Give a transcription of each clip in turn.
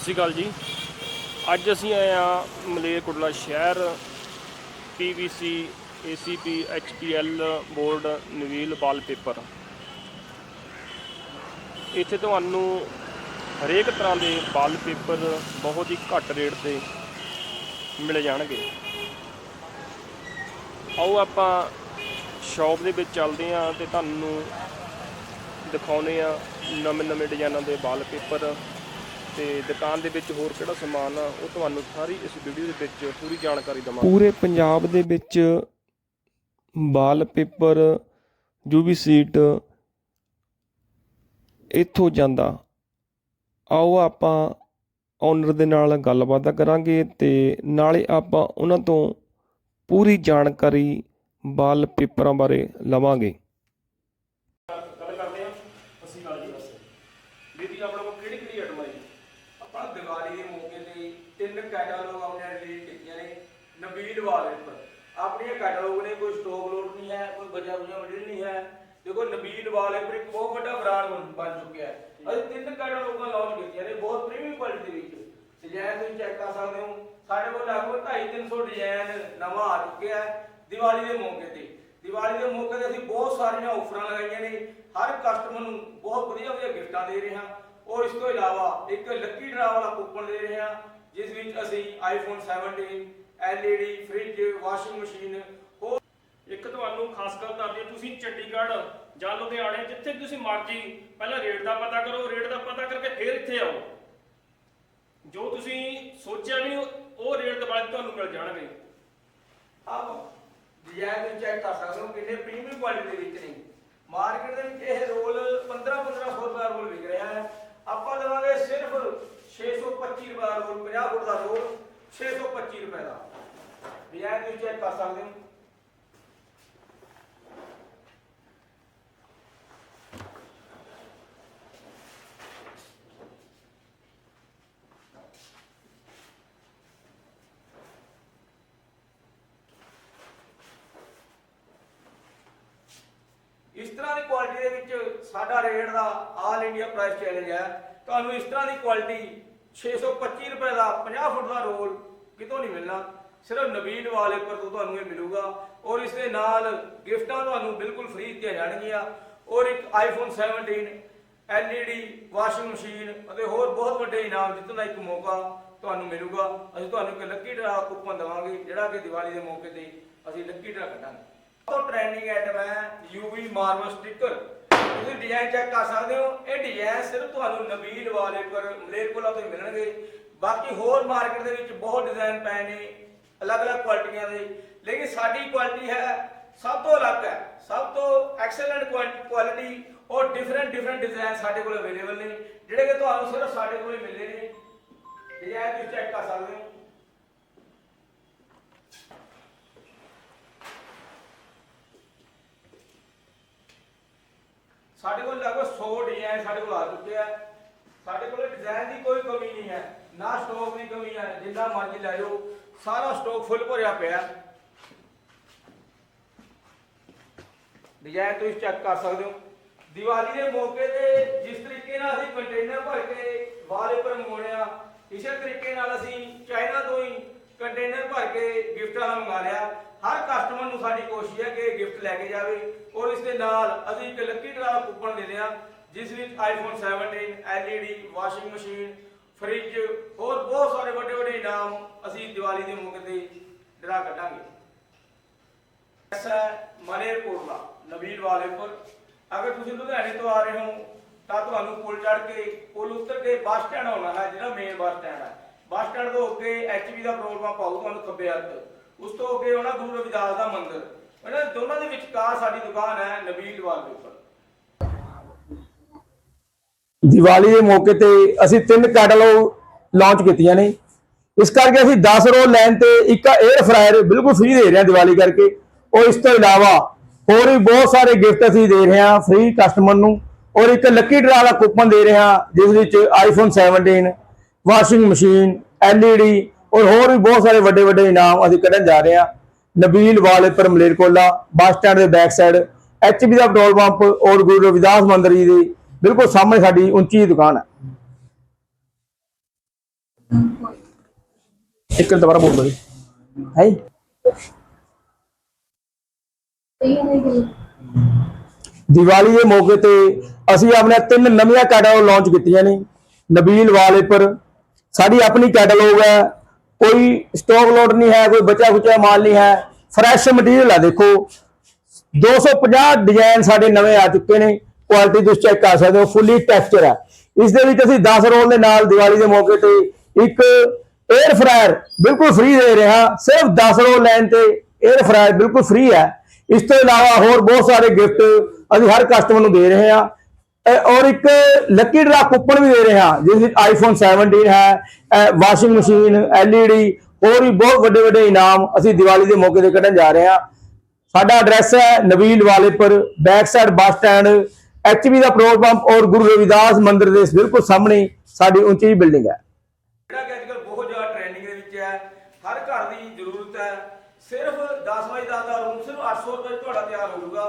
ਸਤਿ ਸ਼੍ਰੀ ਅਕਾਲ ਜੀ। ਅੱਜ ਅਸੀਂ ਆਏ ਆ ਮਲੇਰਕੋਟਲਾ ਸ਼ਹਿਰ। PVC ACP HPL board, Nabeel wallpaper. ਇੱਥੇ ਤੁਹਾਨੂੰ ਹਰੇਕ ਤਰ੍ਹਾਂ ਦੇ ਵਾਲਪੇਪਰ ਬਹੁਤ ਹੀ ਘੱਟ ਰੇਟ ਤੇ ਮਿਲ ਜਾਣਗੇ। ਆਓ ਆਪਾਂ ਸ਼ਾਪ ਦੇ ਵਿੱਚ ਚੱਲਦੇ ਆ ਤੇ ਤੁਹਾਨੂੰ ਦਿਖਾਉਨੇ ਆ ਨਵੇਂ ਨਵੇਂ ਡਿਜ਼ਾਈਨਾਂ ਦੇ ਵਾਲਪੇਪਰ। ਤੇ ਦੁਕਾਨ ਦੇ ਵਿੱਚ ਹੋਰ ਕਿਹੜਾ ਸਮਾਨ ਆ, ਉਹ ਤੁਹਾਨੂੰ ਸਾਰੀ ਇਸ ਵੀਡੀਓ ਦੇ ਵਿੱਚ ਪੂਰੀ ਜਾਣਕਾਰੀ ਦਵਾਂਗੇ। ਪੂਰੇ ਪੰਜਾਬ ਦੇ ਵਿੱਚ ਵਾਲਪੇਪਰ ਯੂਵੀ ਸੀਟ ਇੱਥੋਂ ਜਾਂਦਾ। ਆਓ ਆਪਾਂ ਓਨਰ ਦੇ ਨਾਲ ਗੱਲਬਾਤ ਕਰਾਂਗੇ ਤੇ ਨਾਲੇ ਆਪਾਂ ਉਹਨਾਂ ਤੋਂ ਪੂਰੀ ਜਾਣਕਾਰੀ ਵਾਲਪੇਪਰਾਂ ਬਾਰੇ ਲਵਾਂਗੇ ਗੱਲ ਕਰਦੇ ਆ ਅਸੀਂ ਗੱਲ ਜੀ ਦੀਦੀ ਆਪਣੇ ਕੋਲ ਕਿਹੜੀ ਕਿਹੜੀ ਆਈਟਮ ਆ ਜੀ ਆਪਾਂ ਦੀਵਾਲੀ ਦੇ ਮੌਕੇ ਤੇ ਤਿੰਨ ਕੈਟਾਲੋਗ ਆਪਣੇ ਰਿਲੀਜ਼ ਕੀਤੀਆਂ ਨੇ ਨਬੀਲ ਵਾਲਪੇਪਰ ਆਪਣੀਆਂ ਕੈਟਾਲੋਗ ਨੇ ਕੋਈ ਸਟਾਕ ਲੋਡ ਨਹੀਂ ਹੈ ਕੋਈ ਬਜਾ ਬਜਾ ਮਟੀਰੀਅਲ ਨਹੀਂ ਹੈ। ਦੇਖੋ ਨਬੀਲ ਵਾਲਪੇਪਰ ਇੱਕ ਬਹੁਤ ਵੱਡਾ ਬ੍ਰਾਂਡ ਬਣ ਚੁੱਕਿਆ ਹੈ। ਅਸੀਂ ਤਿੰਨ ਕੈਟਾਲੋਗਾਂ ਲਾਂਚ ਕੀਤੀਆਂ ਨੇ ਬਹੁਤ ਪ੍ਰੀਮੀਅਮ ਕੁਆਲਿਟੀ ਦੇ ਵਿੱਚ। ਡਿਜ਼ਾਈਨ ਤੁਸੀਂ ਚੈੱਕ ਕਰ ਸਕਦੇ ਹੋ। ਸਾਡੇ ਕੋਲ ਲਗਭਗ 250 ਡਿਜ਼ਾਈਨ ਨਵਾਂ ਆ ਚੁੱਕਿਆ ਹੈ ਦੀਵਾਲੀ ਦੇ ਮੌਕੇ ਤੇ। ਦੀਵਾਲੀ ਦੇ ਮੌਕੇ ਤੇ ਅਸੀਂ ਬਹੁਤ ਸਾਰੀਆਂ ਆਫਰਾਂ ਲਗਾਈਆਂ ਨੇ। ਹਰ ਕਸਟਮਰ ਨੂੰ ਬਹੁਤ ਵਧੀਆ ਵਧੀਆ ਗਿਫਟਾਂ ਦੇ ਰਹੇ ਹਾਂ। ਔਰ ਇਸ ਤੋਂ ਇਲਾਵਾ ਇੱਕ ਲੱਕੀ ਡਰਾ ਵਾਲਾ ਕੂਪਨ ਦੇ ਰਹੇ ਹਾਂ ਜਿਸ ਵਿੱਚ ਅਸੀਂ iPhone 17 LED fridge washing machine ਹੋਰ ਇੱਕ ਤੁਹਾਨੂੰ ਖਾਸ ਗੱਲ ਦੱਸਦੀ ਤੁਸੀਂ ਚੰਡੀਗੜ੍ਹ ਜਾਂ ਲੁਧਿਆਣੇ ਜਿੱਥੇ ਤੁਸੀਂ ਮਰਜ਼ੀ ਪਹਿਲਾਂ ਰੇਟ ਦਾ ਪਤਾ ਕਰੋ ਰੇਟ ਦਾ ਪਤਾ ਕਰਕੇ ਫਿਰ ਇੱਥੇ ਆਓ। ਜੋ ਤੁਸੀਂ ਸੋਚਿਆ ਨਹੀਂ ਉਹ ਰੇਟ ਦੇ ਬਾਰੇ ਤੁਹਾਨੂੰ ਮਿਲ ਜਾਣਗੇ। ਆਪ ਡਿਜ਼ਾਈਨ ਨੂੰ ਚੈੱਕ ਕਰ ਸਕਦੇ ਹੋ ਕਿੰਨੇ ਪ੍ਰੀਮੀਅਮ ਕੁਆਲਿਟੀ ਦੇ ਵਿੱਚ ਨੇ। ਮਾਰਕੀਟ ਦੇ ਵਿੱਚ ਇਹ ਰੋਲ 15 1500 ਰੁਪਏ ਦਾ ਰੋਲ ਵਿਕ ਰਿਹਾ ਹੈ। ਆਪਾਂ ਲਵਾਂਗੇ ਸਿਰਫ 625 ਰੁਪਏ ਦਾ ਰੋਲ 50 ਫੁੱਟ ਦਾ ਰੋਲ 625 ਰੁਪਏ ਦਾ। ਡਿਜ਼ਾਈਨ ਤੁਸੀਂ ਚੈੱਕ ਕਰ ਸਕਦੇ ਹੋ। ਇਸ ਤਰ੍ਹਾਂ ਦੀ ਕੁਆਲਿਟੀ ਦੇ ਵਿੱਚ ਸਾਡਾ ਰੇਟ ਦਾ ਆਲ ਇੰਡੀਆ ਪ੍ਰਾਈਸ ਚੈਲੰਜ ਹੈ। ਤੁਹਾਨੂੰ ਇਸ ਤਰ੍ਹਾਂ ਦੀ ਕੁਆਲਿਟੀ 625 ਰੁਪਏ ਦਾ 50 ਫੁੱਟ ਦਾ ਰੋਲ ਕਿਤੋਂ ਨਹੀਂ ਮਿਲਣਾ। ਸਿਰਫ ਨਵੀਨ ਵਾਲਪੇਪਰ ਤੋਂ ਤੁਹਾਨੂੰ ਇਹ ਮਿਲੂਗਾ ਔਰ ਇਸ ਦੇ ਨਾਲ ਗਿਫਟਾਂ ਤੁਹਾਨੂੰ ਬਿਲਕੁਲ ਫ੍ਰੀ ਦਿੱਤੀਆਂ ਜਾਣਗੀਆਂ ਔਰ ਇੱਕ ਆਈਫੋਨ 17 LED ਵਾਸ਼ਿੰਗ ਮਸ਼ੀਨ ਅਤੇ ਹੋਰ ਬਹੁਤ ਵੱਡੇ ਇਨਾਮ ਜਿੱਤਣ ਦਾ ਇੱਕ ਮੌਕਾ ਤੁਹਾਨੂੰ ਮਿਲੂਗਾ। ਅਸੀਂ ਤੁਹਾਨੂੰ ਇੱਕ ਲੱਕੀ ਡਰਾ ਕੂਪਨ ਦੇਵਾਂਗੇ, ਜਿਹੜਾ ਕਿ ਦੀਵਾਲੀ ਦੇ ਮੌਕੇ ਤੇ ਅਸੀਂ ਲੱਕੀ ਡਰਾ ਕੱਢਾਂਗੇ। ਤੋਂ ਟ੍ਰੈਂਡਿੰਗ ਆਈਟਮ ਹੈ ਯੂਵੀ ਮਾਰਬਲ ਸਟicker ਤੁਸੀਂ ਡਿਜ਼ਾਈਨ ਚੈੱਕ ਕਰ ਸਕਦੇ ਹੋ, ਇਹ ਡਿਜ਼ਾਈਨ ਸਿਰਫ ਤੁਹਾਨੂੰ ਨਬੀਲ ਵਾਲੇਪਰ ਮਲੇਰਕੋਲਾ ਤੋਂ ਹੀ ਮਿਲਣਗੇ। ਬਾਕੀ ਹੋਰ ਮਾਰਕੀਟ ਦੇ ਵਿੱਚ ਬਹੁਤ ਡਿਜ਼ਾਈਨ ਪਏ ਨੇ। ਅਲੱਗ-ਅਲੱਗ ਕੁਆਲਿਟੀਆਂ ਦੇ। ਲੇਕਿਨ ਸਾਡੀ ਕੁਆਲਿਟੀ ਹੈ, ਸਭ ਤੋਂ ਅਲੱਗ ਹੈ, ਸਭ ਤੋਂ ਐਕਸਲੈਂਟ ਕੁਆਲਿਟੀ ਔਰ ਡਿਫਰੈਂਟ ਡਿਫਰੈਂਟ ਡਿਜ਼ਾਈਨ ਸਾਡੇ ਕੋਲ ਅਵੇਲੇਬਲ ਨੇ, ਜਿਹੜੇ ਕਿ ਤੁਹਾਨੂੰ ਸਿਰਫ ਸਾਡੇ ਕੋਲ ਹੀ ਮਿਲਦੇ ਨੇ। ਡਿਜ਼ਾਈਨ ਤੁਸੀਂ ਚੈੱਕ ਕਰ ਸਕਦੇ ਹੋ। ਸਾਡੇ ਕੋਲ ਲਗਭਗ 100 ਡਿਜ਼ਾਈਨ ਸਾਡੇ ਕੋਲ ਆ ਚੁੱਕੇ ਆ। ਸਾਡੇ ਕੋਲ ਡਿਜ਼ਾਈਨ ਦੀ ਕੋਈ ਕਮੀ ਨਹੀਂ ਹੈ, ਨਾ ਸਟਾਕ ਦੀ ਕਮੀ ਹੈ, ਜਿੰਨਾ ਮਰਜ਼ੀ ਲੈ ਜਾਓ। ਸਾਰਾ ਸਟਾਕ ਫੁੱਲ ਭਰਿਆ ਪਿਆ। ਡਿਜ਼ਾਈਨ ਤੁਸੀਂ ਚੈੱਕ ਕਰ ਸਕਦੇ ਹੋ। ਦੀਵਾਲੀ ਦੇ ਮੌਕੇ ਤੇ ਜਿਸ ਤਰੀਕੇ ਨਾਲ ਅਸੀਂ ਕੰਟੇਨਰ ਭਰ ਕੇ ਵਾਲਪੇਪਰ ਮੰਗਾਉਣੇ ਆ ਇਸੇ ਤਰੀਕੇ ਨਾਲ ਅਸੀਂ ਚਾਈਨਾ ਤੋਂ ਹੀ ਕੰਟੇਨਰ ਭਰ ਕੇ ਗਿਫਟ ਦਾ ਮੰਗਾ ਲਿਆ। ਹਰ ਕਸਟਮਰ ਨੂੰ ਸਾਡੀ ਕੋਸ਼ਿਸ਼ ਹੈ ਕਿ ਗਿਫਟ ਲੈ ਕੇ ਜਾਵੇ ਔਰ ਇਸ ਦੇ ਨਾਲ ਅਸੀਂ ਇੱਕ ਲੱਕੀ ਡਰਾ ਕੂਪਨ ਦੇ ਦਿਆਂ ਜਿਸ ਵਿੱਚ iPhone 17 LED washing machine fridge, ਹੋਰ ਬਹੁਤ ਸਾਰੇ ਵੱਡੇ ਵੱਡੇ ਇਨਾਮ ਅਸੀਂ ਦੀਵਾਲੀ ਦੇ ਮੌਕੇ ਤੇ ਡਰਾ ਕੱਢਾਂਗੇ। ਐਸਾ ਮਲੇਰਕੋਟਲਾ, ਨਵੀਨ ਵਾਲੇਪੁਰ। ਅਗਰ ਤੁਸੀਂ ਲੁਧਿਆਣੇ ਤੋਂ ਆ ਰਹੇ ਹੋ, ਤਾਂ ਤੁਹਾਨੂੰ ਪੁਲ ਚੜ੍ਹ ਕੇ, ਪੁਲ ਉਤਰ ਕੇ ਬੱਸ ਸਟੈਂਡ ਆਉਣਾ ਹੈ, ਜਿਹੜਾ ਮੇਨ ਬੱਸ ਸਟੈਂਡ ਹੈ। ਬੱਸ ਸਟੈਂਡ ਤੋਂ ਅੱਗੇ ਐਚਪੀ ਦਾ ਪੈਟਰੋਲ ਪੰਪ ਤੁਹਾਨੂੰ ਖੱਬੇ ਹੱਥ। ਉਸ ਤੋਂ ਅੱਗੇ ਹੋਣਾ ਗੁਰੂ ਰਵਿਦਾਸ ਦਾ ਮੰਦਿਰ। ਇਹਨਾਂ ਦੋਨਾਂ ਦੇ ਵਿਚਕਾਰ ਸਾਡੀ ਦੁਕਾਨ ਹੈ ਨਵੀਨ ਵਾਲਪੇਪਰ ਦੀਵਾਲੀ ਦੇ ਮੌਕੇ ਤੇ ਅਸੀਂ ਤਿੰਨ ਕੈਟਲ ਲਾਂਚ ਕੀਤੀਆਂ ਨੇ। ਇਸ ਕਰਕੇ ਅਸੀਂ 10 ਰੋਲ ਲੈਣ ਤੇ ਇੱਕ 에ਅਰ ਫਰਾਇਰ ਬਿਲਕੁਲ ਫ੍ਰੀ ਦੇ ਰਹੇ ਹਾਂ ਦੀਵਾਲੀ ਕਰਕੇ। ਔਰ ਇਸ ਤੋਂ ਇਲਾਵਾ ਹੋਰ ਵੀ ਬਹੁਤ ਸਾਰੇ ਗਿਫਟ ਅਸੀਂ ਦੇ ਰਹੇ ਹਾਂ ਫ੍ਰੀ ਕਸਟਮਰ ਨੂੰ। ਔਰ ਇੱਕ ਲੱਕੀ ਡਰਾ ਦਾ ਕੂਪਨ ਦੇ ਰਹੇ ਹਾਂ, ਜਿਸ ਵਿੱਚ ਆਈਫੋਨ 17 ਵਾਸ਼ਿੰਗ ਮਸ਼ੀਨ LED ਔਰ ਹੋਰ ਵੀ ਬਹੁਤ ਸਾਰੇ ਵੱਡੇ ਵੱਡੇ ਇਨਾਮ ਅਸੀਂ ਕੱਢਣ ਜਾ ਰਹੇ ਹਾਂ। Nabeel wallpaper Malerkotla, bus stand ਦੇ ਬੈਕ ਸਾਈਡ ਐਚਪੀ ਦਾ ਪੈਟਰੋਲ ਪੰਪ ਔਰ ਗੁਰੂ ਰਵਿਦਾਸ ਮੰਦਰ ਜੀ ਦੇ ਬਿਲਕੁਲ ਸਾਹਮਣੇ ਸਾਡੀ ਉੱਚੀ ਦੁਕਾਨ ਹੈ। ਇੱਕ ਦੁਬਾਰਾ ਬੋਲ ਦੋ ਹੈ ਦੀਵਾਲੀ ਦੇ ਮੌਕੇ ਤੇ ਅਸੀਂ ਆਪਣੇ ਤਿੰਨ ਨਵੀਆਂ ਕੈਟਾਲੌਗ ਲਾਂਚ ਕੀਤੀਆਂ ਨੇ। ਨਬੀਲ ਵਾਲੇ ਪਰ ਸਾਡੀ ਆਪਣੀ ਕੈਟਾਲੌਗ ਹੈ। ਕੋਈ ਸਟਾਕ ਲੋਡ ਨਹੀਂ ਹੈ, ਕੋਈ ਬਚਾ ਖੁਚਾ ਮਾਲ ਨਹੀਂ ਹੈ। ਫਰੈਸ਼ ਮਟੀਰੀਅਲ ਹੈ ਦੇਖੋ। 250 ਡਿਜ਼ਾਈਨ ਸਾਡੇ ਨਵੇਂ ਆ ਚੁੱਕੇ ਨੇ। ਕੁਆਲਿਟੀ ਤੁਸੀਂ ਚੈੱਕ ਕਰ ਸਕਦੇ ਹੋ ਫੁੱਲੀ ਟੈਕਸਚਰ ਹੈ। ਇਸ ਦੇ ਵਿੱਚ ਅਸੀਂ 10 ਰੋਲ ਦੇ ਨਾਲ ਦੀਵਾਲੀ ਦੇ ਮੌਕੇ ਤੇ ਇੱਕ 에ਅਰ ਫਰਾਇਰ ਬਿਲਕੁਲ ਫ੍ਰੀ ਦੇ ਰਹੇ ਹਾਂ ਸਿਰਫ 10 ਰੋਲ ਲੈਣ ਤੇ 에ਅਰ ਫਰਾਇਰ ਬਿਲਕੁਲ ਫ੍ਰੀ ਹੈ। ਇਸ ਤੋਂ ਇਲਾਵਾ ਹੋਰ ਬਹੁਤ ਸਾਰੇ ਗਿਫਟ ਅਸੀਂ ਹਰ ਕਸਟਮਰ ਨੂੰ ਦੇ ਰਹੇ ਹਾਂ। ਔਰ ਇੱਕ ਲੱਕੀ ਡਰਾ ਕੂਪਨ ਵੀ ਦੇ ਰਹੇ ਹਾਂ, ਜਿਸ ਵਿੱਚ ਆਈਫੋਨ 17 ਹੈ ਵਾਸ਼ਿੰਗ ਮਸ਼ੀਨ LED ਹੋਰ ਵੀ ਬਹੁਤ ਵੱਡੇ ਵੱਡੇ ਇਨਾਮ ਅਸੀਂ ਦੀਵਾਲੀ ਦੇ ਮੌਕੇ ਤੇ ਕੱਢਣ ਜਾ ਰਹੇ ਹਾਂ। ਸਾਡਾ ਐਡਰੈਸ ਹੈ Nabeel wallpaper back side bus stand HP ਦਾ ਪੈਟਰੋਲ ਪੰਪ ਔਰ ਗੁਰੂ ਰਵਿਦਾਸ ਮੰਦਿਰ ਦੇ ਬਿਲਕੁਲ ਸਾਹਮਣੇ ਸਾਡੀ ਉੱਚੀ ਬਿਲਡਿੰਗ ਹੈ। ਜਿਹੜਾ ਕਿ ਅੱਜਕੱਲ ਬਹੁਤ ਜ਼ਿਆਦਾ ਟ੍ਰੈਂਡਿੰਗ ਦੇ ਵਿੱਚ ਹੈ, ਹਰ ਘਰ ਦੀ ਜ਼ਰੂਰਤ ਹੈ। ਸਿਰਫ 10 ਬਾਈ 10 ਦਾ ਰੂਮ ਸਿਰਫ 800 ਰੁਪਏ 'ਚ ਤੁਹਾਡਾ ਤਿਆਰ ਹੋਊਗਾ।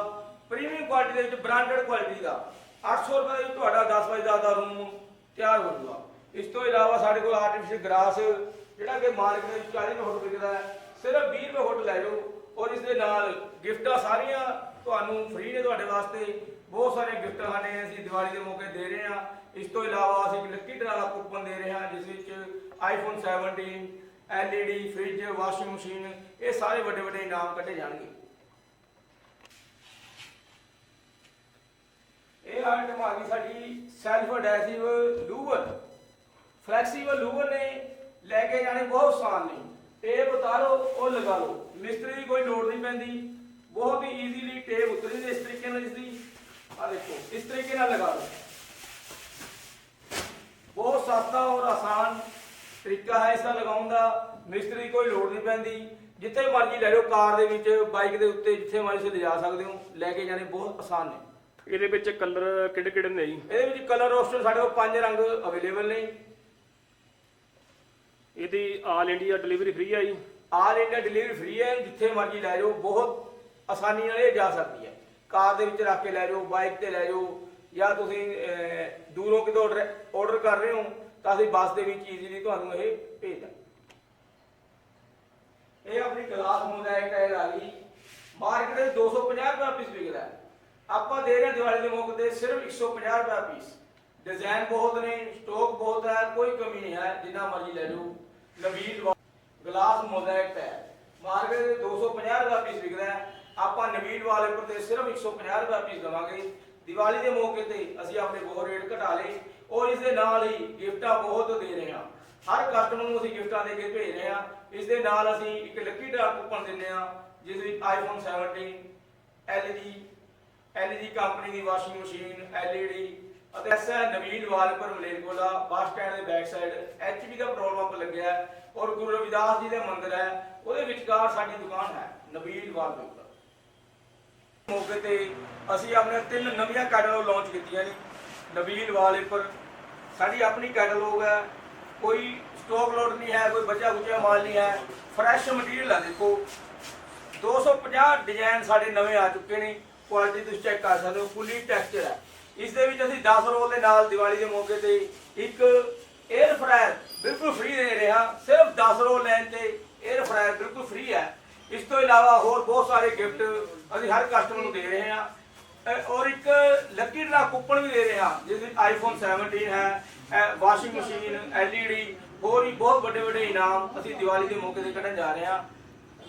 ਪ੍ਰੀਮੀਅਮ ਕੁਆਲਿਟੀ ਦੇ ਵਿੱਚ ਬ੍ਰਾਂਡਡ ਕੁਆਲਿਟੀ ਦਾ 800 ਰੁਪਏ ਵਿੱਚ ਤੁਹਾਡਾ 10 ਬਾਈ 10 ਦਾ ਰੂਮ ਤਿਆਰ ਹੋਊਗਾ। ਇਸ ਤੋਂ ਇਲਾਵਾ ਸਾਡੇ ਕੋਲ ਆਰਟੀਫੀਸ਼ੀਅਲ ਗ੍ਰਾਸ ਜਿਹੜਾ ਕਿ ਮਾਰਕੀਟ ਵਿੱਚ 40 ਰੁਪਏ ਫੁੱਟ ਵਿਕਦਾ ਹੈ, ਸਿਰਫ 20 ਰੁਪਏ ਫੁੱਟ ਲੈ ਜਾਓ ਔਰ ਇਸ ਦੇ ਨਾਲ ਗਿਫਟਾਂ ਸਾਰੀਆਂ, ਤੁਹਾਨੂੰ ਫ੍ਰੀ ਨੇ ਤੁਹਾਡੇ ਵਾਸਤੇ। ਬਹੁਤ ਸਾਰੇ ਗਿਫਟ ਸਾਡੇ ਅਸੀਂ ਦੀਵਾਲੀ ਦੇ ਮੌਕੇ ਦੇ ਰਹੇ ਹਾਂ। ਇਸ ਤੋਂ ਇਲਾਵਾ ਅਸੀਂ ਇੱਕ ਲੱਕੀ ਡਰਾ ਦਾ ਕੂਪਨ ਦੇ ਰਹੇ ਹਾਂ, ਜਿਸ ਵਿੱਚ iPhone 17 LED fridge washing machine ਇਹ ਸਾਰੇ ਵੱਡੇ ਵੱਡੇ ਇਨਾਮ ਕੱਢੇ ਜਾਣਗੇ। ਇਹ ਆਈਟਮ ਆ ਗਈ ਸਾਡੀ self adhesive louvre. Flexible louvre ਨੇ ਲੈ ਕੇ ਜਾਣੇ ਬਹੁਤ ਆਸਾਨ ਨੇ। ਟੇਪ ਉਤਾਰੋ, ਉਹ ਲਗਾ ਲਓ। ਮਿਸਤਰੀ ਦੀ ਕੋਈ ਲੋੜ ਨਹੀਂ ਪੈਂਦੀ। ਬਹੁਤ ਹੀ ਈਜ਼ੀਲੀ ਟੇਪ ਉਤਰੀ ਇਸ ਤਰੀਕੇ ਨਾਲ ਇਸ ਦੀ। ਆ ਦੇਖੋ ਇਸ ਤਰੀਕੇ ਨਾਲ ਲਗਾ ਲਓ। ਬਹੁਤ ਸਸਤਾ ਔਰ ਆਸਾਨ ਤਰੀਕਾ ਹੈ ਇਸ ਦਾ ਲਗਾਉਣ ਦਾ। ਮਿਸਤਰੀ ਕੋਈ ਲੋੜ ਨਹੀਂ ਪੈਂਦੀ। ਜਿੱਥੇ ਮਰਜ਼ੀ ਲੈ ਜਾਓ ਕਾਰ ਦੇ ਵਿੱਚ ਬਾਈਕ ਦੇ ਉੱਤੇ ਜਿੱਥੇ ਮਰਜ਼ੀ ਤੁਸੀਂ ਲਿਜਾ ਸਕਦੇ ਹੋ। ਲੈ ਕੇ ਜਾਣੇ ਬਹੁਤ ਆਸਾਨ ਨੇ। ਇਹਦੇ ਵਿੱਚ ਕਲਰ ਕਿਹੜੇ ਕਿਹੜੇ ਨੇ ਜੀ? ਇਹਦੇ ਵਿੱਚ ਕਲਰ ਆਪਸ਼ਨ ਸਾਡੇ ਕੋਲ ਪੰਜ ਰੰਗ ਅਵੇਲੇਬਲ ਨੇ। ਇਹਦੀ ਆਲ ਇੰਡੀਆ ਡਿਲੀਵਰੀ ਫ੍ਰੀ ਹੈ ਜੀ। ਆਲ ਇੰਡੀਆ ਡਿਲੀਵਰੀ ਫ੍ਰੀ ਹੈ। ਜਿੱਥੇ ਮਰਜ਼ੀ ਲੈ ਜਾਓ। ਬਹੁਤ ਆਸਾਨੀ ਨਾਲ ਇਹ ਜਾ ਸਕਦੀ ਹੈ। ਕਾਰ ਦੇ ਵਿੱਚ ਰੱਖ ਕੇ ਲੈ ਜਾਓ ਬਾਈਕ ਤੇ ਲੈ ਜਾਓ, ਜਾਂ ਤੁਸੀਂ ਦੂਰੋਂ ਕਿਤੋਂ ਆਰਡਰ ਕਰ ਰਹੇ ਹੋ, ਤਾਂ ਅਸੀਂ ਬੱਸ ਦੇ ਵਿੱਚ ਈਜ਼ੀਲੀ ਤੁਹਾਨੂੰ ਇਹ ਭੇਜ ਦਾਂਗੇ। ਇਹ ਆਪਣੀ ਗਲਾਸ ਮੋਜ਼ਾਇਕ ਟਾਇਲ ਆ ਗਈ। ਮਾਰਕੀਟ ਦੇ 250 ਰੁਪਏ ਪੀਸ ਵਿਕਦਾ ਆਪਾਂ ਦੇ ਰਹੇ ਹਾਂ ਦੀਵਾਲੀ ਦੇ ਮੌਕੇ ਤੇ ਸਿਰਫ 150 ਰੁਪਏ ਪੀਸ ਡਿਜ਼ਾਈਨ ਬਹੁਤ ਨੇ ਸਟਾਕ ਬਹੁਤ ਹੈ, ਕੋਈ ਕਮੀ ਨਹੀਂ ਹੈ, ਜਿੰਨਾ ਮਰਜ਼ੀ ਲੈ ਜਾਓ। ਨਵੀਨ ਗਲਾਸ ਮੋਜ਼ਾਇਕ ਹੈ ਮਾਰਕੀਟ ਦੇ 250 ਰੁਪਏ ਪੀਸ ਵਿਕਦਾ ਆਪਾਂ ਨਵੀਨ ਵਾਲੇ ਪਰ ਤੇ ਸਿਰਫ 150 ਰੁਪਏ ਪੀਸ ਦਵਾਂਗੇ। ਦੀਵਾਲੀ ਦੇ ਮੌਕੇ ਤੇ ਅਸੀਂ ਆਪਣੇ ਬਹੁਤ ਰੇਟ ਘਟਾ ਲਏ ਔਰ ਇਸ ਦੇ ਨਾਲ ਹੀ ਗਿਫਟਾਂ ਬਹੁਤ ਦੇ ਰਹੇ ਹਾਂ। ਹਰ ਕਸਟਮਰ ਨੂੰ ਅਸੀਂ ਗਿਫਟਾਂ ਦੇ ਕੇ ਭੇਜ ਰਹੇ ਹਾਂ। ਇਸ ਦੇ ਨਾਲ ਅਸੀਂ ਇੱਕ ਲੱਕੀ ਡਰਾ ਕੂਪਨ ਦਿੰਦੇ ਹਾਂ, ਜਿਸ ਵਿੱਚ ਆਈਫੋਨ 17 LG LG ਕੰਪਨੀ ਦੀ ਵਾਸ਼ਿੰਗ ਮਸ਼ੀਨ LED ਅਤੇ ਐਸਾ ਨਵੀਨ ਵਾਲਪੁਰ ਮਲੇਰਕੋਲਾ ਬੱਸ ਸਟੈਂਡ ਦੇ ਬੈਕ ਸਾਈਡ HP ਦਾ ਪੈਟਰੋਲ ਪੰਪ ਲੱਗਿਆ ਔਰ ਗੁਰੂ ਰਵਿਦਾਸ ਜੀ ਦਾ ਮੰਦਿਰ ਹੈ। ਉਹਦੇ ਵਿਚਕਾਰ ਸਾਡੀ ਦੁਕਾਨ ਹੈ ਨਵੀਨ ਵਾਲਪੁਰ ਮੌਕੇ ਤੇ ਅਸੀਂ ਆਪਣੇ ਤਿੰਨ ਨਵੀਆਂ ਕੈਟਾਲੌਗ ਲਾਂਚ ਕੀਤੀਆਂ ਨੇ ਨਵੀਨ ਵਾਲਪੁਰ ਸਾਡੀ ਆਪਣੀ ਕੈਟਾਲੌਗ ਹੈ। ਕੋਈ ਸਟਾਕ ਲੋਡ ਨਹੀਂ ਹੈ, ਕੋਈ ਬਚਿਆ ਖੁਚਿਆ ਮਾਲ ਨਹੀਂ ਹੈ। ਫਰੈਸ਼ ਮਟੀਰੀਅਲ ਹੈ ਦੇਖੋ। 250 ਡਿਜ਼ਾਈਨ ਸਾਡੇ ਨਵੇਂ ਆ ਚੁੱਕੇ ਨੇ। ਕੁਆਲਿਟੀ ਤੁਸੀਂ ਚੈੱਕ ਕਰ ਸਕਦੇ ਹੋ ਫੁੱਲੀ ਟੈਕਸਚਰ ਹੈ। ਇਸ ਦੇ ਵਿੱਚ ਅਸੀਂ 10 ਰੋਲ ਦੇ ਨਾਲ ਦੀਵਾਲੀ ਦੇ ਮੌਕੇ ਤੇ ਇੱਕ 에ਅਰ ਫਰਾਇਰ ਬਿਲਕੁਲ ਫ੍ਰੀ ਦੇ ਰਿਹਾ। ਸਿਰਫ 10 ਰੋਲ ਲੈਣ ਤੇ 에ਅਰ ਫਰਾਇਰ ਬਿਲਕੁਲ ਫ੍ਰੀ ਹੈ। ਇਸ ਤੋਂ ਇਲਾਵਾ ਹੋਰ ਬਹੁਤ ਸਾਰੇ ਗਿਫਟ ਅਸੀਂ ਹਰ ਕਸਟਮਰ ਨੂੰ ਦੇ ਰਹੇ ਹਾਂ। ਔਰ ਇੱਕ ਲੱਕੀ ਡਰਾ ਕੂਪਨ ਵੀ ਦੇ ਰਹੇ ਹਾਂ ਜਿਸ ਵਿੱਚ ਆਈਫੋਨ 17 ਹੈ ਵਾਸ਼ਿੰਗ ਮਸ਼ੀਨ LED ਹੋਰ ਵੀ ਬਹੁਤ ਵੱਡੇ ਵੱਡੇ ਇਨਾਮ ਅਸੀਂ ਦੀਵਾਲੀ ਦੇ ਮੌਕੇ ਤੇ ਕੱਢਣ ਜਾ ਰਹੇ ਹਾਂ।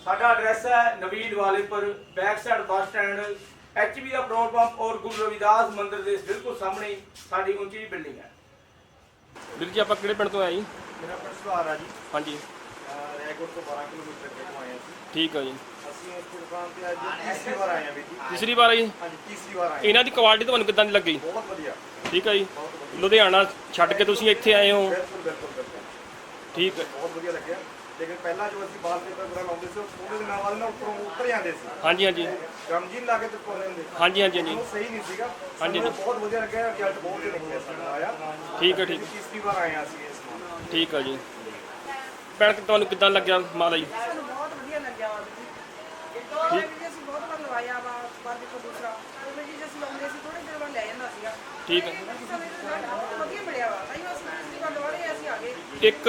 ਸਾਡਾ ਐਡਰੈਸ ਹੈ ਨਵੀਨ wallpaper back side bus stand HP ਦਾ ਪੈਟਰੋਲ ਪੰਪ ਔਰ ਗੁਰੂ ਰਵਿਦਾਸ ਮੰਦਿਰ ਦੇ ਬਿਲਕੁਲ ਸਾਹਮਣੇ ਸਾਡੀ ਉੱਚੀ ਬਿਲਡਿੰਗ ਹੈ। ਵੀਰ ਜੀ ਆਪਾਂ ਕਿਹੜੇ ਪਿੰਡ ਤੋਂ ਆਏ ਜੀ? ਮੇਰਾ ਪਿੰਡ ਸੁਹਾਰ ਆ ਜੀ। ਹਾਂਜੀ। ਅਹ ਰੈਗੋਟ ਤੋਂ 12 ਕਿਲੋਮੀਟਰ ਅੱਗੇ ਤੋਂ ਆਏ ਅਸੀਂ ਠੀਕ ਹੈ ਜੀ। ਅਸੀਂ ਇਸ ਦੁਕਾਨ ਤੇ ਅੱਜ ਤੀਸਰੀ ਵਾਰ ਆਏ ਆ ਜੀ। ਤੀਸਰੀ ਵਾਰ ਆਏ ਜੀ ਹਾਂਜੀ ਤੀਸਰੀ ਵਾਰ ਆਏ। ਇਹਨਾਂ ਦੀ ਕੁਆਲਿਟੀ ਤੁਹਾਨੂੰ ਕਿੱਦਾਂ ਦੀ ਲੱਗੀ ਬਹੁਤ ਵਧੀਆ। ਠੀਕ ਹੈ ਜੀ। ਲੁਧਿਆਣਾ ਛੱਡ ਕੇ ਤੁਸੀਂ ਇੱਥੇ ਆਏ ਹੋ। ਬਿਲਕੁਲ ਬਿਲਕੁਲ ਬਿਲਕੁਲ। ਠੀਕ। ਹੈ ਬਹੁਤ ਵਧੀਆ ਲੱਗਿਆ। ਲੇਕਿਨ ਪਹਿਲਾਂ ਜੋ ਅਸੀਂ ਬਾਲ ਪੇਪਰ ਵਗੈਰਾ ਲਾਉਂਦੇ ਸੀ ਉਹ ਥੋੜੇ ਦਿਨਾਂ ਬਾਅਦ ਨਾ ਉੱਪਰੋਂ ਉੱਤਰ ਜਾਂਦੇ ਸੀ। ਹਾਂਜੀ ਹਾਂਜੀ। ਗਮਜੀਨ ਲਾ ਕੇ ਤੇ ਪਾਉਂਦੇ ਹੁੰਦੇ ਸੀ। ਹਾਂਜੀ ਹਾਂਜੀ ਹਾਂਜੀ। ਉਹ ਸਹੀ ਨਹੀਂ ਸੀਗਾ। ਹਾਂਜੀ, ਸਾਨੂੰ ਬਹੁਤ ਵਧੀਆ ਲੱਗਿਆ। ਰਿਜ਼ਲਟ ਬਹੁਤ ਵਧੀਆ ਨਿਕਲਿਆ ਸਾਡਾ ਆਇਆ। ਠੀਕ ਹੈ, ਠੀਕ ਹੈ। ਤੀਸਰੀ ਵਾਰ ਆਏ ਆ ਅਸੀਂ ਇਸ ਨਾਲ। ਠੀਕ ਹੈ ਜੀ। ਭੈਣ ਤੁਹਾਨੂੰ ਕਿੱਦਾਂ ਲੱਗਿਆ ਮਾਲਾ ਜੀ ਸਾਨੂੰ ਬਹੁਤ ਵਧੀਆ ਲੱਗਿਆ ਵਾ ਜੀ ਇੱਕ ਵਾਰ ਵੀ ਜੀ ਅਸੀਂ ਬਹੁਤ ਵਾਰ ਲਵਾਇਆ ਵਾ ਬਾਅਦ ਦੇਖੋ ਦੂਸਰਾ। ਉਹ ਵੀ ਜੀ ਅਸੀਂ ਲਾਉਂਦੇ ਸੀ ਥੋੜੇ ਦਿਨ ਬਾਅਦ ਲੈ ਜਾਂਦਾ ਸੀਗਾ। ਠੀਕ ਹੈ ਬਾਕੀ ਸਾਨੂੰ ਇਹ result ਬਹੁਤ ਵਧੀਆ ਮਿਲਿਆ ਵਾ। ਤਾਂ ਹੀ ਅਸੀਂ ਪਿਛਲੀ ਵਾਰ ਲਵਾ ਲਏ ਅਸੀਂ ਆ ਗਏ। ਇੱਕ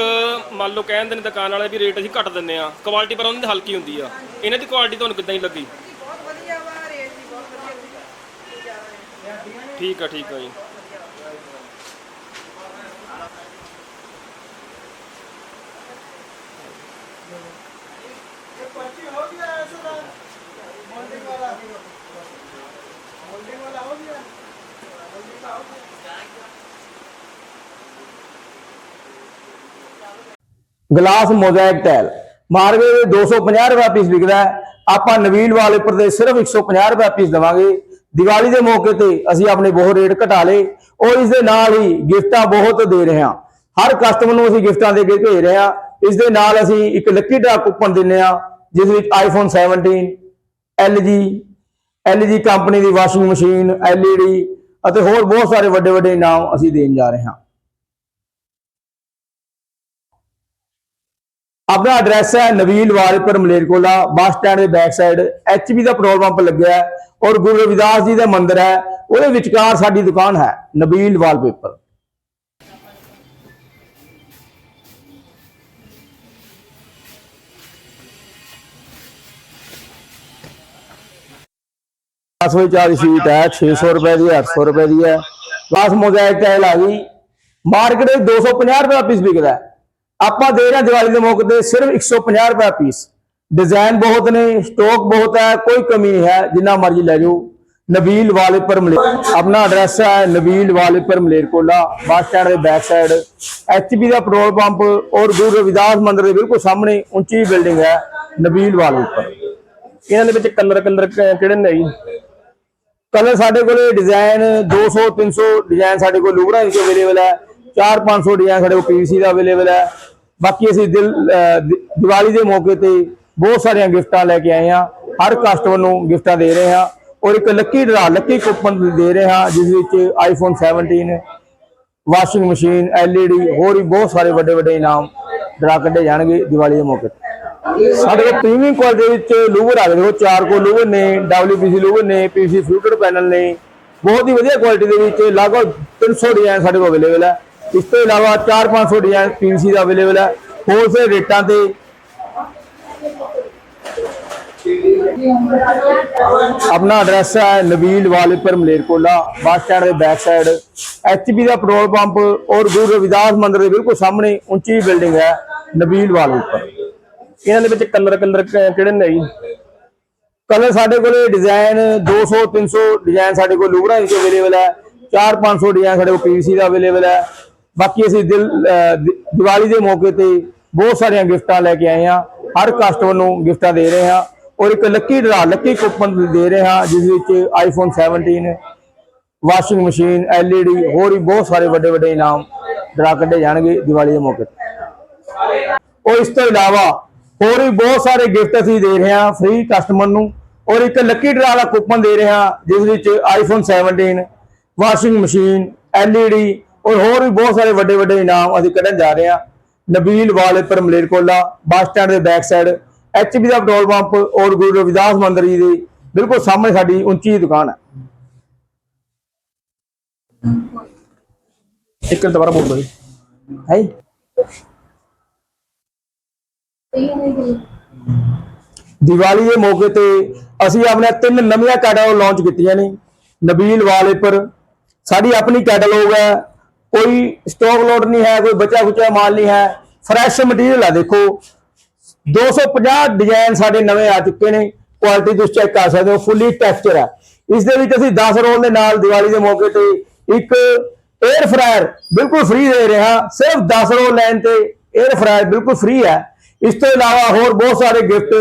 ਮੰਨ ਲਓ ਕਹਿੰਦੇ ਨੇ ਦੁਕਾਨ ਵਾਲੇ ਵੀ ਰੇਟ ਅਸੀਂ ਘੱਟ ਦਿੰਨੇ ਆ। ਕੁਆਲਿਟੀ ਪਰ ਉਹਨਾਂ ਦੀ ਹਲਕੀ ਹੁੰਦੀ ਆ। ਇਹਨਾਂ ਦੀ ਕੁਆਲਿਟੀ ਤੁਹਾਨੂੰ ਕਿੱਦਾਂ ਦੀ ਲੱਗੀ? ਜੀ ਬਹੁਤ ਵਧੀਆ ਵਾ ਰੇਟ ਵੀ ਬਹੁਤ ਵਧੀਆ। ਸੀ ਠੀਕ ਆ ਠੀਕ ਆ ਜੀ। ਗਲਾਸ ਮੋਜੈਕ ਟਾਇਲ ਮਾਰਕੀਟ ਦੇ 250 ਰੁਪਏ ਪੀਸ ਵਿਕਦਾ ਆਪਾਂ ਨਵੀਲ ਵਾਲੇ ਉੱਪਰ ਦੇ ਸਿਰਫ 150 ਰੁਪਏ ਪੀਸ ਦਵਾਂਗੇ। ਦੀਵਾਲੀ ਦੇ ਮੌਕੇ ਤੇ ਅਸੀਂ ਆਪਣੇ ਬਹੁਤ ਰੇਟ ਘਟਾ ਲਏ। ਔਰ ਇਸ ਦੇ ਨਾਲ ਹੀ ਗਿਫਟਾਂ ਬਹੁਤ ਦੇ ਰਹੇ ਹਾਂ। ਹਰ ਕਸਟਮਰ ਨੂੰ ਅਸੀਂ ਗਿਫਟਾਂ ਦੇ ਕੇ ਭੇਜ ਰਹੇ ਹਾਂ। ਇਸ ਦੇ ਨਾਲ ਅਸੀਂ ਇੱਕ ਲੱਕੀ ਡਰਾ ਕੂਪਨ ਦਿੰਨੇ ਆ ਜਿਸ ਵਿੱਚ ਆਈਫੋਨ 17 LG LG ਕੰਪਨੀ ਦੀ ਵਾਸ਼ਿੰਗ ਮਸ਼ੀਨ LED ਅਤੇ ਹੋਰ ਬਹੁਤ ਸਾਰੇ ਵੱਡੇ ਵੱਡੇ ਇਨਾਮ ਅਸੀਂ ਦੇਣ ਜਾ ਰਹੇ ਹਾਂ। ਆਪਣਾ ਐਡਰੈਸ ਹੈ Nabeel wallpaper Malerkotla bus stand ਦੇ ਬੈਕ ਸਾਈਡ ਐਚਪੀ ਦਾ ਪੈਟਰੋਲ ਪੰਪ ਲੱਗਿਆ ਹੈ ਔਰ ਗੁਰੂ ਰਵਿਦਾਸ ਜੀ ਦਾ ਮੰਦਿਰ ਹੈ, ਉਹਦੇ ਵਿਚਕਾਰ ਸਾਡੀ ਦੁਕਾਨ ਹੈ ਨਵੀਲ ਵਾਲਪੇਪਰ। ਦਸ ਚਾਰ ਸੀਟ ਹੈ 600 ਰੁਪਏ ਦੀ 800 ਰੁਪਏ ਦੀ ਹੈ। ਬਸ ਮੋਜ਼ਾਇਕ ਟਾਈਲ ਆ ਗਈ। ਮਾਰਕੀਟ ਵਿੱਚ 250 ਰੁਪਏ ਦਾ ਪੀਸ ਵਿਕਦਾ ਹੈ। ਆਪਾਂ ਦੇ ਰਹੇ ਹਾਂ ਦੀਵਾਲੀ ਦੇ ਮੌਕੇ ਤੇ ਸਿਰਫ 150 ਰੁਪਏ ਪੀਸ ਡਿਜ਼ਾਈਨ ਬਹੁਤ ਨੇ ਸਟਾਕ ਬਹੁਤ ਹੈ, ਕੋਈ ਕਮੀ ਨਹੀਂ ਹੈ, ਜਿੰਨਾ ਮਰਜ਼ੀ ਲੈ ਜਾਓ। ਨਬੀਲ ਵਾਲੇਪੁਰ ਮਲੇ ਆਪਣਾ ਐਡਰੈਸ ਹੈ Nabeel Nabeel wallpaper Malerkotla bus stand ਦੇ ਬੈਕ ਸਾਈਡ ਐਚਪੀ ਦਾ ਪੈਟਰੋਲ ਪੰਪ ਔਰ ਗੁਰੂ ਰਵਿਦਾਸ ਮੰਦਿਰ ਦੇ ਬਿਲਕੁਲ ਸਾਹਮਣੇ ਉੱਚੀ ਬਿਲਡਿੰਗ ਹੈ ਨਵੀਲ ਵਾਲੇ ਵਾਲੇਪੁਰ ਇਹਨਾਂ ਦੇ ਵਿੱਚ ਕਲਰ ਕਲਰ ਕਿਹੜੇ ਨੇ ਜੀ? ਕਲਰ ਸਾਡੇ ਕੋਲੇ ਡਿਜ਼ਾਈਨ 200 300 ਡਿਜ਼ਾਈਨ ਸਾਡੇ ਕੋਲ ਲੂਬਰਾ ਵਿੱਚ ਅਵੇਲੇਬਲ ਹੈ। 4 500 ਡਿਜ਼ਾਈਨ ਸਾਡੇ ਕੋਲ ਪੀਵੀਸੀ ਦਾ ਅਵੇਲੇਬਲ ਹੈ। ਬਾਕੀ ਅਸੀਂ ਦਿਲ, ਅਹ ਦੀਵਾਲੀ ਦੇ ਮੌਕੇ ਤੇ ਬਹੁਤ ਸਾਰੀਆਂ ਗਿਫਟਾਂ ਲੈ ਕੇ ਆਏ ਹਾਂ। ਹਰ ਕਸਟਮਰ ਨੂੰ ਗਿਫਟਾਂ ਦੇ ਰਹੇ ਹਾਂ ਔਰ ਇੱਕ ਲੱਕੀ ਡਰਾ, ਲੱਕੀ ਕੂਪਨ ਦੇ ਰਹੇ ਹਾਂ, ਜਿਸ ਵਿੱਚ ਆਈਫੋਨ 17 ਵਾਸ਼ਿੰਗ ਮਸ਼ੀਨ LED ਹੋਰ ਵੀ ਬਹੁਤ ਸਾਰੇ ਵੱਡੇ ਵੱਡੇ ਇਨਾਮ ਡਰਾ ਕੱਢੇ ਜਾਣਗੇ ਦੀਵਾਲੀ ਦੇ ਮੌਕੇ ਤੇ। ਸਾਡੇ ਕੋਲ ਪ੍ਰੀਮੀਅਮ ਕੁਆਲਿਟੀ ਵਿੱਚ ਲੂਵਰ ਆ ਗਏ ਦੇਖੋ, ਚਾਰ ਕੋ ਲੂਵਰ ਨੇ WPC ਲੂਵਰ ਨੇ PVC ਫਿਲਟਰ ਪੈਨਲ ਨੇ। ਬਹੁਤ ਹੀ ਵਧੀਆ ਕੁਆਲਿਟੀ ਦੇ ਵਿੱਚ, ਲਗਭਗ 300 ਡਿਜ਼ਾਈਨ ਸਾਡੇ ਕੋਲ ਅਵੇਲੇਬਲ ਹੈ। ਇਸ ਤੋਂ ਇਲਾਵਾ 4-500 ਡਿਜ਼ਾਈਨ PVC ਦਾ ਅਵੇਲੇਬਲ ਹੈ। ਹੋਲਸੇਲ ਰੇਟਾਂ ਤੇ ਆਪਣਾ ਐਡਰੈਸ ਹੈ Nabeel wallpaper Malerkotla bus stand ਦੇ ਬੈਕ ਸਾਈਡ ਐਚਪੀ ਦਾ ਪੈਟਰੋਲ ਪੰਪ ਔਰ ਗੁਰੂ ਰਵਿਦਾਸ ਮੰਦਿਰ ਦੇ ਬਿਲਕੁਲ ਸਾਹਮਣੇ ਉੱਚੀ ਬਿਲਡਿੰਗ ਹੈ ਨਵੀਲ ਵਾਲੇਪੁਰ। ਇਹਨਾਂ ਦੇ ਵਿੱਚ ਕਲਰ ਕਲਰ ਕਿਹੜੇ ਨੇ ਜੀ? ਕਲਰ ਸਾਡੇ ਕੋਲੇ ਡਿਜ਼ਾਈਨ 200 300 ਡਿਜ਼ਾਈਨ ਸਾਡੇ ਕੋਲ ਲੂਬਰਾ ਵਿੱਚ ਅਵੇਲੇਬਲ ਹੈ। 4 500 ਡਿਜ਼ਾਈਨ ਸਾਡੇ ਕੋਲ ਪੀਵੀਸੀ ਦਾ ਅਵੇਲੇਬਲ ਹੈ। ਬਾਕੀ ਅਸੀਂ ਦਿਲ ਦੀਵਾਲੀ ਦੇ ਮੌਕੇ ਤੇ ਬਹੁਤ ਸਾਰੀਆਂ ਗਿਫਟਾਂ ਲੈ ਕੇ ਆਏ ਹਾਂ। ਹਰ ਕਸਟਮਰ ਨੂੰ ਗਿਫਟਾਂ ਦੇ ਰਹੇ ਹਾਂ ਔਰ ਇੱਕ ਲੱਕੀ ਡਰਾ, ਲੱਕੀ ਕੂਪਨ ਦੇ ਰਹੇ ਹਾਂ ਜਿਸ ਵਿੱਚ ਆਈਫੋਨ 17 ਵਾਸ਼ਿੰਗ ਮਸ਼ੀਨ LED ਹੋਰ ਵੀ ਬਹੁਤ ਸਾਰੇ ਵੱਡੇ ਵੱਡੇ ਇਨਾਮ ਡਰਾ ਕੱਢੇ ਜਾਣਗੇ ਦੀਵਾਲੀ ਦੇ ਮੌਕੇ ਤੇ। ਔਰ ਇਸ ਤੋਂ ਇਲਾਵਾ ਹੋਰ ਵੀ ਬਹੁਤ ਸਾਰੇ ਗਿਫਟ ਅਸੀਂ ਦੇ ਰਹੇ ਹਾਂ ਫ੍ਰੀ ਕਸਟਮਰ ਨੂੰ ਔਰ ਇੱਕ ਲੱਕੀ ਡਰਾ ਦਾ ਕੂਪਨ ਦੇ ਰਹੇ ਹਾਂ ਜਿਸ ਵਿੱਚ ਆਈਫੋਨ 17 ਵਾਸ਼ਿੰਗ ਮਸ਼ੀਨ LED ਔਰ ਹੋਰ ਵੀ ਬਹੁਤ ਸਾਰੇ ਵੱਡੇ ਵੱਡੇ ਇਨਾਮ ਅਸੀਂ ਕੱਢਣ ਜਾ ਰਹੇ ਹਾਂ। Nabeel wallpaper Malerkotla bus stand ਦੇ ਬੈਕ ਸਾਈਡ ਐਚਪੀ ਦਾ ਪੈਟਰੋਲ ਪੰਪ ਔਰ ਗੁਰੂ ਰਵਿਦਾਸ ਮੰਦਿਰ ਜੀ ਦੇ ਬਿਲਕੁਲ ਸਾਹਮਣੇ ਸਾਡੀ ਉੱਚੀ ਦੁਕਾਨ ਹੈ। ਇੱਕ ਦੁਬਾਰਾ ਬੋਲ ਦੋ ਹੈ ਦੀਵਾਲੀ ਦੇ ਮੌਕੇ ਤੇ ਅਸੀਂ ਆਪਣੇ ਤਿੰਨ ਨਵੀਆਂ ਕੈਟਾਲੌਗ ਲਾਂਚ ਕੀਤੀਆਂ ਨੇ। ਨਬੀਲ ਵਾਲੇ ਵਾਲੇਪੁਰ ਸਾਡੀ ਆਪਣੀ ਕੈਟਾਲੌਗ ਹੈ। ਕੋਈ ਸਟਾਕ ਲੋਡ ਨਹੀਂ ਹੈ, ਕੋਈ ਬਚਾ ਖੁਚਾ ਮਾਲ ਨਹੀਂ ਹੈ। ਫਰੈਸ਼ ਮਟੀਰੀਅਲ ਆ ਦੇਖੋ। 250 ਡਿਜ਼ਾਈਨ ਸਾਡੇ ਨਵੇਂ ਆ ਚੁੱਕੇ ਨੇ। ਕੁਆਲਿਟੀ ਤੁਸੀਂ ਚੈੱਕ ਕਰ ਸਕਦੇ ਹੋ ਫੁੱਲੀ ਟੈਕਸਚਰ ਹੈ ਇਸ ਦੇ ਵਿੱਚ ਅਸੀਂ 10 ਰੋਲ ਦੇ ਨਾਲ ਦੀਵਾਲੀ ਦੇ ਮੌਕੇ ਤੇ ਇੱਕ 에ਅਰ ਫਰਾਇਰ ਬਿਲਕੁਲ ਫ੍ਰੀ ਦੇ ਰਹੇ ਹਾਂ। ਸਿਰਫ 10 ਰੋਲ ਲੈਣ ਤੇ 에ਅਰ ਫਰਾਇਰ ਬਿਲਕੁਲ ਫ੍ਰੀ ਹੈ। ਇਸ ਤੋਂ ਇਲਾਵਾ ਹੋਰ ਬਹੁਤ ਸਾਰੇ ਗਿਫਟ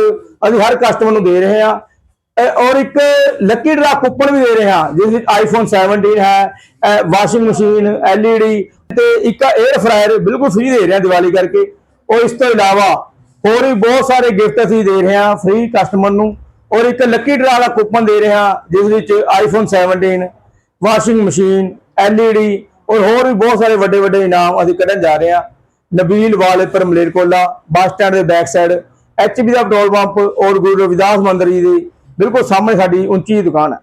ਅਸੀਂ ਹਰ ਕਸਟਮਰ ਨੂੰ ਦੇ ਰਹੇ ਹਾਂ। ਔਰ ਇੱਕ ਲੱਕੀ ਡਰਾ ਕੂਪਨ ਵੀ ਦੇ ਰਿਹਾ, ਜਿਸ ਵਿੱਚ ਆਈਫੋਨ 17 ਹੈ ਵਾਸ਼ਿੰਗ ਮਸ਼ੀਨ LED ਤੇ ਇੱਕ 에ਅਰ ਫਰਾਇਰ ਬਿਲਕੁਲ ਫ੍ਰੀ ਦੇ ਰਿਹਾ ਦੀਵਾਲੀ ਕਰਕੇ। ਔਰ ਇਸ ਤੋਂ ਇਲਾਵਾ ਹੋਰ ਵੀ ਬਹੁਤ ਸਾਰੇ ਗਿਫਟ ਅਸੀਂ ਦੇ ਰਹੇ ਹਾਂ ਫ੍ਰੀ ਕਸਟਮਰ ਨੂੰ। ਔਰ ਇੱਕ ਲੱਕੀ ਡਰਾ ਦਾ ਕੂਪਨ ਦੇ ਰਹੇ ਹਾਂ ਜਿਸ ਵਿੱਚ ਆਈਫੋਨ 17 ਵਾਸ਼ਿੰਗ ਮਸ਼ੀਨ LED ਔਰ ਹੋਰ ਵੀ ਬਹੁਤ ਸਾਰੇ ਵੱਡੇ ਵੱਡੇ ਇਨਾਮ ਅਸੀਂ ਕੱਢਣ ਜਾ ਰਹੇ ਹਾਂ। Nabeel wallpaper Malerkotla bus stand ਦੇ ਬੈਕ ਸਾਈਡ ਐਚਪੀ ਦਾ ਪੈਟਰੋਲ ਪੰਪ ਔਰ ਗੁਰੂ ਰਵਿਦਾਸ ਮੰਦਿਰ ਜੀ ਦੀ ਬਿਲਕੁਲ ਸਾਹਮਣੇ ਸਾਡੀ ਉੱਚੀ ਦੁਕਾਨ ਹੈ।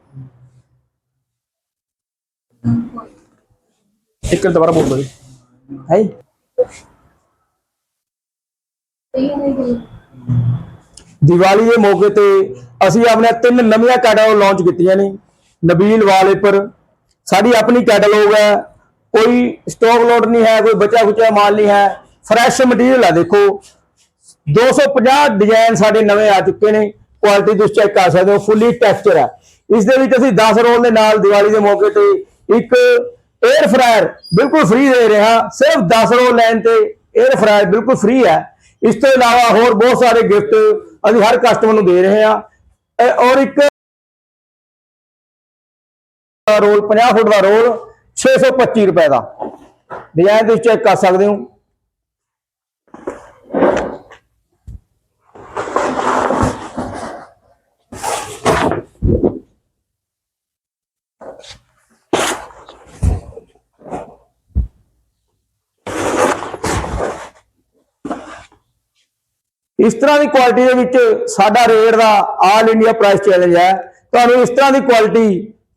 ਇੱਕ ਦੁਬਾਰਾ ਬੋਲ ਦੋ ਹੈ ਦੀਵਾਲੀ ਦੇ ਮੌਕੇ ਤੇ ਅਸੀਂ ਆਪਣੇ ਤਿੰਨ ਨਵੀਆਂ ਕੈਟਾਲੌਗ ਲਾਂਚ ਕੀਤੀਆਂ ਨੇ। ਨਬੀਲ ਵਾਲੇਪਰ ਸਾਡੀ ਆਪਣੀ ਕੈਟਾਲੌਗ ਹੈ। ਕੋਈ ਸਟਾਕ ਲੋਡ ਨਹੀਂ ਹੈ ਕੋਈ ਬਚਾ ਖੁਚਾ ਮਾਲ ਨਹੀਂ ਹੈ। ਫਰੈਸ਼ ਮਟੀਰੀਅਲ ਹੈ ਦੇਖੋ। 250 ਡਿਜ਼ਾਈਨ ਸਾਡੇ ਨਵੇਂ ਆ ਚੁੱਕੇ ਨੇ। ਕੁਆਲਿਟੀ ਤੁਸੀਂ ਚੈੱਕ ਕਰ ਸਕਦੇ ਹੋ ਫੁੱਲੀ ਟੈਕਸਚਰ ਹੈ। ਇਸ ਦੇ ਵਿੱਚ ਅਸੀਂ 10 ਰੋਲ ਦੇ ਨਾਲ ਦੀਵਾਲੀ ਦੇ ਮੌਕੇ ਤੇ ਇੱਕ 에ਅਰ ਫਰਾਇਰ ਬਿਲਕੁਲ ਫ੍ਰੀ ਦੇ ਰਹੇ ਹਾਂ। ਸਿਰਫ 10 ਰੋਲ ਲੈਣ ਤੇ 에ਅਰ ਫਰਾਇਰ ਬਿਲਕੁਲ ਫ੍ਰੀ ਹੈ। ਇਸ ਤੋਂ ਇਲਾਵਾ ਹੋਰ ਬਹੁਤ ਸਾਰੇ ਗਿਫਟ ਅਸੀਂ ਹਰ ਕਸਟਮਰ ਨੂੰ ਦੇ ਰਹੇ ਹਾਂ। ਔਰ ਇੱਕ ਰੋਲ 50 ਫੁੱਟ ਦਾ ਰੋਲ 625 ਰੁਪਏ ਦਾ। ਡਿਜ਼ਾਈਨ ਤੁਸੀਂ ਚੈੱਕ ਕਰ ਸਕਦੇ ਹੋ। ਇਸ ਤਰ੍ਹਾਂ ਦੀ ਕੁਆਲਿਟੀ ਦੇ ਵਿੱਚ ਸਾਡਾ ਰੇਟ ਦਾ ਆਲ ਇੰਡੀਆ ਪ੍ਰਾਈਸ ਚੈਲੰਜ ਹੈ। ਤੁਹਾਨੂੰ ਇਸ ਤਰ੍ਹਾਂ ਦੀ ਕੁਆਲਿਟੀ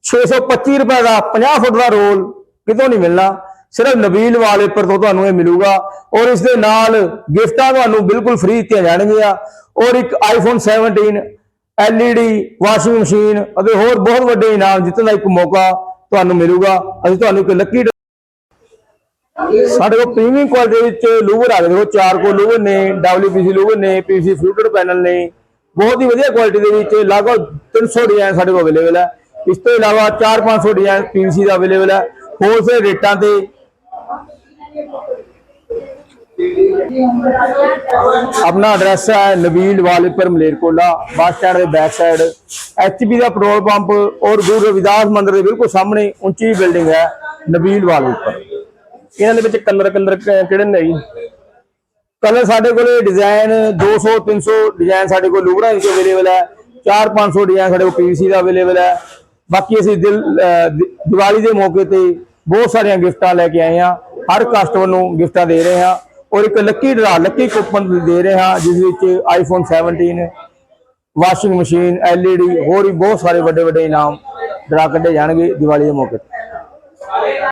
625 ਰੁਪਏ ਦਾ 50 ਫੁੱਟ ਦਾ ਰੋਲ ਕਿਤੋਂ ਨਹੀਂ ਮਿਲਣਾ। ਸਿਰਫ ਨਬੀਲ ਵਾਲੇਪਰ ਤੋਂ ਤੁਹਾਨੂੰ ਇਹ ਮਿਲੂਗਾ ਔਰ ਇਸ ਦੇ ਨਾਲ ਗਿਫਟਾਂ ਤੁਹਾਨੂੰ ਬਿਲਕੁਲ ਫ੍ਰੀ ਦਿੱਤੀਆਂ ਜਾਣਗੀਆਂ। ਔਰ ਇੱਕ ਆਈਫੋਨ 17 LED ਵਾਸ਼ਿੰਗ ਮਸ਼ੀਨ ਅਤੇ ਹੋਰ ਬਹੁਤ ਵੱਡੇ ਇਨਾਮ ਜਿੱਤਣ ਦਾ ਇੱਕ ਮੌਕਾ ਤੁਹਾਨੂੰ ਮਿਲੂਗਾ। ਅਸੀਂ ਤੁਹਾਨੂੰ ਇੱਕ ਲੱਕੀ ਸਾਡੇ ਕੋਲ ਪ੍ਰੀਮੀਅਮ ਕੁਆਲਿਟੀ ਦੇ ਵਿੱਚ ਲੂਵਰ ਆ ਗਏ। ਚਾਰ ਕੋ ਲੂਵਰ ਨੇ WPC ਲੂਵਰ ਨੇ, PVC ਫਲੂਟਡ ਪੈਨਲ ਨੇ। ਬਹੁਤ ਹੀ ਵਧੀਆ ਕੁਆਲਿਟੀ ਦੇ ਵਿੱਚ ਲਗਭਗ 300 ਡਿਜ਼ਾਈਨ ਸਾਡੇ ਕੋਲ ਅਵੇਲੇਬਲ ਹੈ ਇਸ ਤੋਂ ਇਲਾਵਾ 4-500 ਡਿਜ਼ਾਈਨ PVC ਦਾ ਅਵੇਲੇਬਲ ਹੈ ਹੋਲਸੇਲ ਰੇਟਾਂ ਤੇ ਆਪਣਾ ਐਡਰੈਸ ਹੈ ਨਵੀਨ ਵਾਲੇਪੁਰ ਮਲੇਰਕੋਲਾ ਬੱਸ ਸਟੈਂਡ ਦੇ ਬੈਕ ਸਾਈਡ ਐਚਪੀ ਦਾ ਪੈਟਰੋਲ ਪੰਪ ਔਰ ਗੁਰੂ ਰਵਿਦਾਸ ਮੰਦਿਰ ਦੇ ਬਿਲਕੁਲ ਸਾਹਮਣੇ ਉੱਚੀ ਬਿਲਡਿੰਗ ਹੈ ਨਵੀਨ ਵਾਲੇਪੁਰ। ਇਹਨਾਂ ਦੇ ਵਿੱਚ ਕਲਰ ਕਲਰ ਕਿਹੜੇ ਨੇ ਜੀ? ਕਲਰ ਸਾਡੇ ਕੋਲੇ ਡਿਜ਼ਾਈਨ 200 300 ਡਿਜ਼ਾਈਨ ਸਾਡੇ ਕੋਲ ਲੂਬਰਾ ਵਿੱਚ ਅਵੇਲੇਬਲ ਹੈ। 4 500 ਡਿਜ਼ਾਈਨ ਸਾਡੇ ਕੋਲ ਪੀਵੀਸੀ ਦਾ ਅਵੇਲੇਬਲ ਹੈ। ਬਾਕੀ ਅਸੀਂ ਦਿਲ ਦੀਵਾਲੀ ਦੇ ਮੌਕੇ ਤੇ ਬਹੁਤ ਸਾਰੀਆਂ ਗਿਫਟਾਂ ਲੈ ਕੇ ਆਏ ਹਾਂ। ਹਰ ਕਸਟਮਰ ਨੂੰ ਗਿਫਟਾਂ ਦੇ ਰਹੇ ਹਾਂ। ਔਰ ਇੱਕ ਲੱਕੀ ਡਰਾ, ਲੱਕੀ ਕੂਪਨ ਦੇ ਰਹੇ ਹਾਂ, ਜਿਸ ਵਿੱਚ ਆਈਫੋਨ 17 ਵਾਸ਼ਿੰਗ ਮਸ਼ੀਨ LED ਹੋਰ ਵੀ ਬਹੁਤ ਸਾਰੇ ਵੱਡੇ ਵੱਡੇ ਇਨਾਮ ਡਰਾ ਕੱਢੇ ਜਾਣਗੇ ਦੀਵਾਲੀ ਦੇ ਮੌਕੇ ਤੇ।